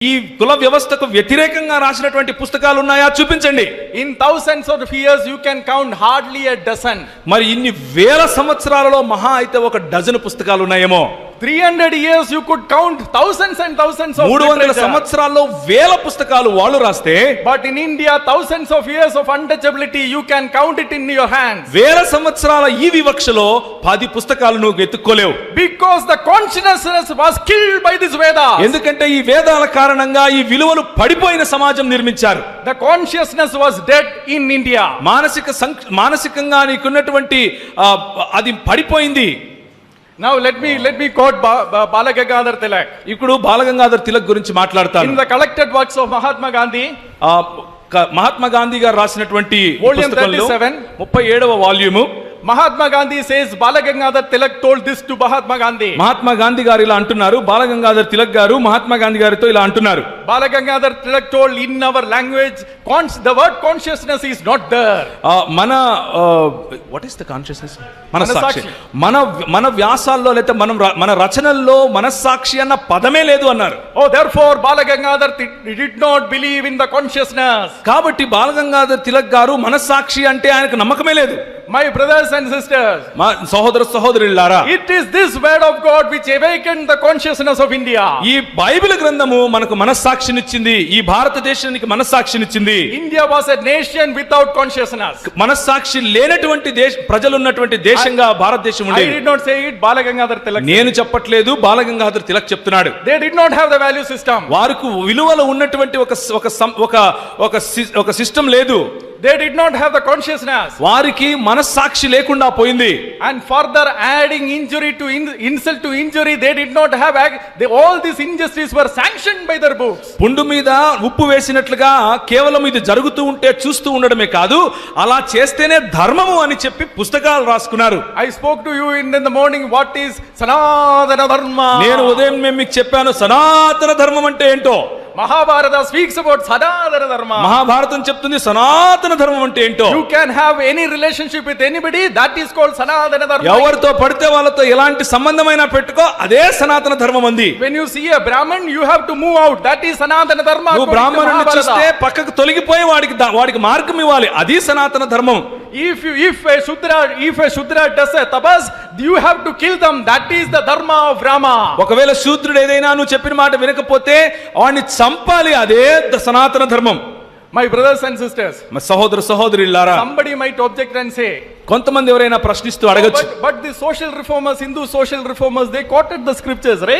ఈ కుల వ్యవస్థకు వ్యతిరేకంగా రాసినటువంటి పుస్తకాలు ఉన్నాయా? చూపించండి. In thousands of years, you can count hardly a dozen. మరి ఇన్ని వేల సంవత్సరాలలో మహా అయితే ఒక డజన్ పుస్తకాలు ఉన్నాయేమో? Three hundred years you could count thousands and thousands మూడు వందల సంవత్సరాల్లో వేల పుస్తకాలు వాళ్ళు రాస్తే but in India thousands of years of untouchability you can count it in your hand వేల సంవత్సరాల ఈ వివక్షలో పది పుస్తకాలు నువ్వు ఎత్తుకోలేవు because the consciousness was killed by this Veda ఎందుకంటే ఈ వేదాల కారణంగా ఈ విలువలు పడిపోయిన సమాజం నిర్మించారు. The consciousness was dead in India మానసిక మానసికంగా నీకున్నటువంటి అది పడిపోయింది. Now let me let me quote ba- ba- Balagangadhar Tilak. ఇప్పుడు బాలగంగాధర్ తిలక్ గురించి మాట్లాడతాను In the collected works of Mahatma Gandhi, ఆ, క- మహాత్మా గాంధీ గారు రాసినటువంటి Volume పుస్తకంలో 37. ముప్పై ఏడవ volume Mahatma Gandhi says Balagangadhar Tilak told this to Mahatma Gandhi. Mahatma Gandhi garu ఇలా అంటున్నారు బాలగంగాధర్ తిలక్ గారు మహాత్మా గాంధీ గారితో ఇలా అంటున్నారు Balagangadhar Tilak told in our language cons the word consciousness is not there మన వాట్ ఈస్ ద కాన్షియస్నెస్ మన సాక్షి మన మన వ్యాసాల్లో లేదా మనం మన రచనల్లో మనస్సాక్షి అన్న పదమే లేదు అన్నారు. ఓ therefore Balagangadhar did not believe in the consciousness కాబట్టి బాలగంగాధర్ తిలక్ గారు మనస్సాక్షి అంటే ఆయనకు నమ్మకమే లేదు. మై బ్రదర్స్ అండ్ సిస్టర్స్ మా సహోదర సహోదరులారా it is this word of God which awaken the consciousness of India ఈ బైబిల్ గ్రంథము మనకు మనస్సాక్షి మనస్సాక్షినిచ్చింది ఈ భారతదేశానికి మనస్సాక్షినిచ్చింది India was a nation without consciousness. మనస్సాక్షి లేనటువంటి దేశ ప్రజలున్నటువంటి దేశంగా భారతదేశం I ఉండేది did not say it, Balagangadhar Tilak. నేను చెప్పట్లేదు బాలగంగాధర్ తిలక్ చెప్తున్నాడు They did not have the value system. వారికి విలువలు ఉన్నటువంటి ఒక ఒక సం- ఒక ఒక సి- ఒక సిస్టమ్ లేదు they did not have the consciousness వారికి మనస్సాక్షి లేకుండా పోయింది. And further adding injury to insult to injury they did not have all this injustice were sanction by their books పుండు మీద ఉప్పు వేసినట్లుగా కేవలం ఇది జరుగుతూ ఉంటే చూస్తూ ఉండడమే కాదు అలా చేస్తేనే ధర్మము అని చెప్పి పుస్తకాలు రాసుకున్నారు. I spoke to you in the morning what is Sanatana Dharma నేను ఉదయం మేము మీకు చెప్పాను సనాతన ధర్మం అంటే ఏంటో? మహాభారత స్పీక్స్ అబౌట్ సనాతన ధర్మ. మహాభారతం చెప్తుంది సనాతన ధర్మం అంటే ఏంటో? You can have any relationship with anybody that is called Sanatana Dharmam. ఎవరితో పడితే వాళ్ళతో ఎలాంటి సంబంధమైనా పెట్టుకో అదే సనాతన ధర్మం అంది. When you see a Brahmin you have to move out that is Sanatana Dharmam Brahmin బ్రాహ్మణుని పక్కకు తొలగిపోయి వాడికి వాడికి మార్గం ఇవ్వాలి. అది Sanatana Dharmam. If you if a Shudra if a Shudra does a tapas you have to kill them that is the Dharma of Rama ఒకవేళ శూద్రుడు ఏదైనా నువ్వు చెప్పిన మాట వినకపోతే వాడిని చంపాలి అదే Sanatana Dharmam. My brothers and sisters my సహోదర సహోదరులారా somebody may object and say కొంతమంది ఎవరైనా ప్రశ్నిస్తూ అడగచ్చు. But the social reformers Hindu social reformers they quoted the scriptures right